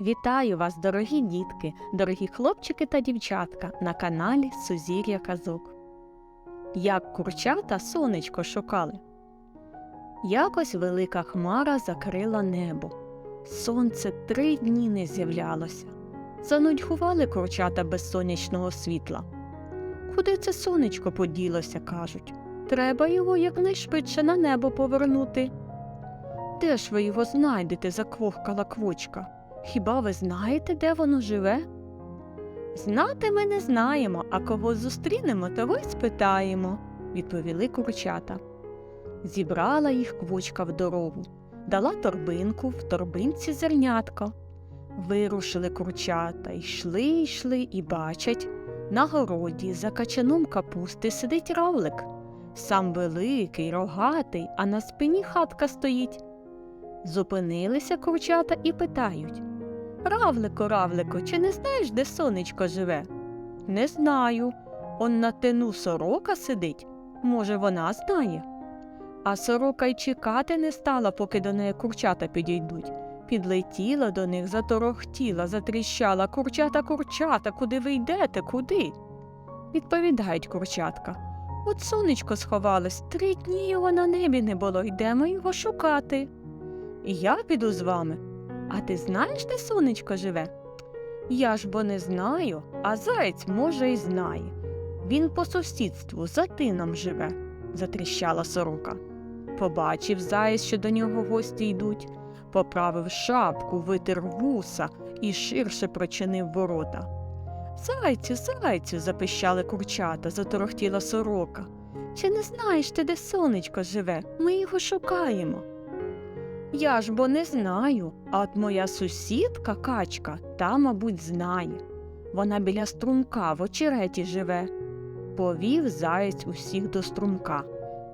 Вітаю вас, дорогі дітки, дорогі хлопчики та дівчатка на каналі Сузір'я Казок. Як курчата сонечко шукали. Якось велика хмара закрила небо. Сонце три дні не з'являлося. Занудьгували курчата без сонячного світла. Куди це сонечко поділося, кажуть. Треба його якнайшвидше на небо повернути. Де ж ви його знайдете? заквохкала квочка. Хіба ви знаєте, де воно живе? Знати ми не знаємо, а кого зустрінемо, того й спитаємо, відповіли курчата. Зібрала їх квочка в дорогу, дала торбинку, в торбинці зернятко. Вирушили курчата, йшли, йшли і бачать, на городі за качаном капусти сидить равлик. Сам великий, рогатий, а на спині хатка стоїть. Зупинилися курчата і питають Равлико, равлико, чи не знаєш, де сонечко живе? Не знаю. Он на тину сорока сидить. Може, вона знає. А сорока й чекати не стала, поки до неї курчата підійдуть. Підлетіла до них, заторохтіла, затріщала курчата, курчата, куди ви йдете, куди? Відповідають курчатка. От сонечко сховалось, три дні його на небі не було, йдемо його шукати. І я піду з вами. А ти знаєш, де сонечко живе? Я ж бо не знаю, а заєць, може, й знає. Він по сусідству за тином живе, затріщала сорока. Побачив заєць, що до нього гості йдуть, поправив шапку, витер вуса і ширше прочинив ворота. Зайцю, зайцю, запищали курчата, заторохтіла сорока. Чи не знаєш ти, де сонечко живе? Ми його шукаємо. Я ж бо не знаю, а от моя сусідка качка та, мабуть, знає. Вона біля струмка в очереті живе. Повів заєць усіх до струмка,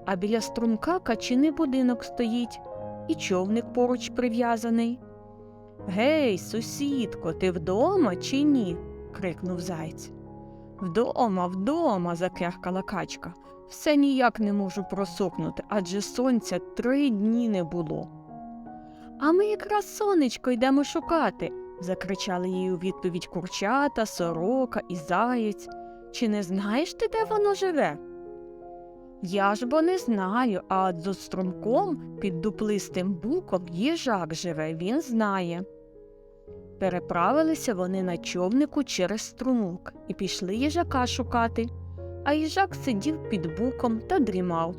а біля струмка качиний будинок стоїть, і човник поруч прив'язаний. Гей, сусідко, ти вдома чи ні? крикнув заєць. Вдома, вдома, закеркала качка. Все ніяк не можу просохнути, адже сонця три дні не було. А ми якраз сонечко йдемо шукати, закричали їй у відповідь курчата, сорока і заєць. Чи не знаєш ти, де воно живе? Я ж бо не знаю, а за струмком під дуплистим буком їжак живе, він знає. Переправилися вони на човнику через струмок і пішли їжака шукати, а їжак сидів під буком та дрімав.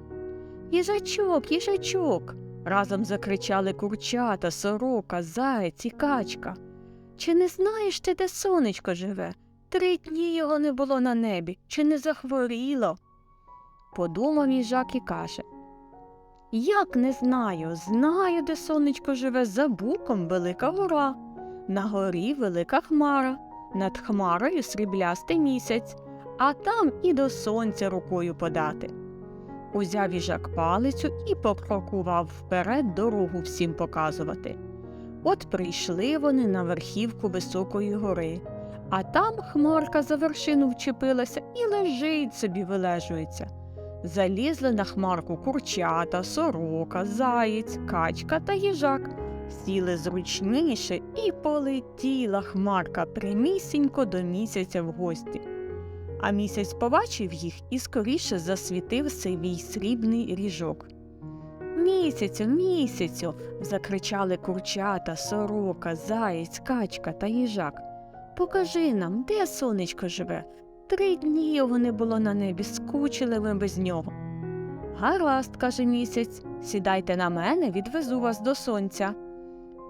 Їжачок, їжачок. Разом закричали курчата, сорока, заєць і качка. Чи не знаєш ти, де сонечко живе? Три дні його не було на небі, чи не захворіло? Подумав їжак і каже. Як не знаю, знаю, де сонечко живе за буком велика гора. На горі велика хмара, над хмарою сріблястий місяць, а там і до сонця рукою подати. Узяв їжак палицю і покрокував вперед дорогу всім показувати. От прийшли вони на верхівку високої гори, а там хмарка за вершину вчепилася і лежить собі вилежується. Залізли на хмарку курчата, сорока, заєць, качка та їжак. Сіли зручніше і полетіла хмарка прямісінько до місяця в гості. А місяць побачив їх і скоріше засвітив свій срібний ріжок. Місяцю, місяцю. закричали курчата, сорока, заєць, качка та їжак. Покажи нам, де сонечко живе. Три дні його не було на небі, скучили ми без нього. Гаразд, каже місяць, сідайте на мене, відвезу вас до сонця.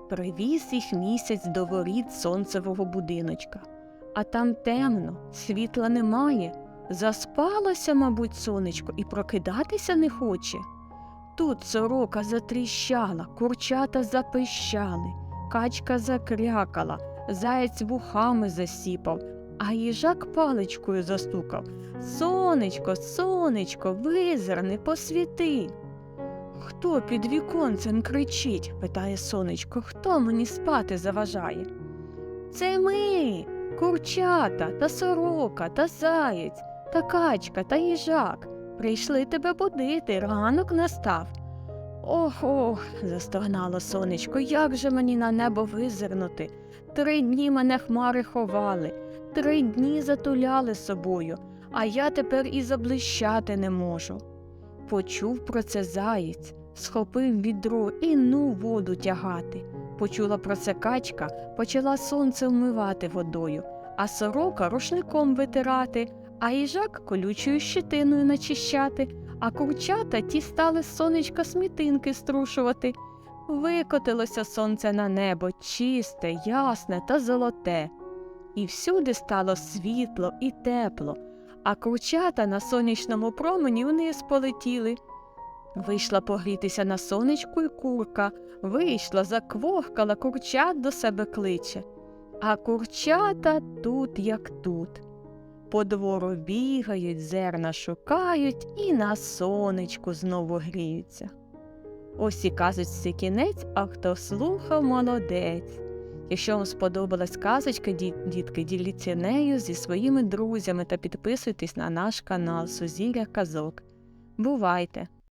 Привіз їх місяць до воріт сонцевого будиночка. А там темно, світла немає. Заспалося, мабуть, сонечко, і прокидатися не хоче. Тут сорока затріщала, курчата запищали, качка закрякала, заєць вухами засіпав, а їжак паличкою застукав. Сонечко, сонечко, визирни, посвіти. Хто під віконцем кричить? питає сонечко, хто мені спати заважає? Це ми, курчата та сорока та заєць, та качка та їжак. Прийшли тебе будити, ранок настав. Ох, ох, застогнало сонечко, як же мені на небо визирнути? Три дні мене хмари ховали, три дні затуляли собою, а я тепер і заблищати не можу. Почув про це заєць, схопив відро і ну воду тягати. Почула про це качка, почала сонце вмивати водою, а сорока рушником витирати, а їжак колючою щитиною начищати, а курчата ті стали з сонечка смітинки струшувати. Викотилося сонце на небо чисте, ясне та золоте. І всюди стало світло і тепло, а курчата на сонячному промені вниз полетіли. Вийшла погрітися на сонечку й курка, вийшла, заквохкала, курчат до себе кличе. А курчата тут, як тут. По двору бігають, зерна шукають і на сонечку знову гріються. Ось і казочці кінець, а хто слухав, молодець. Якщо вам сподобалась казочка, дітки, діліться нею зі своїми друзями та підписуйтесь на наш канал Сузір'я Казок. Бувайте!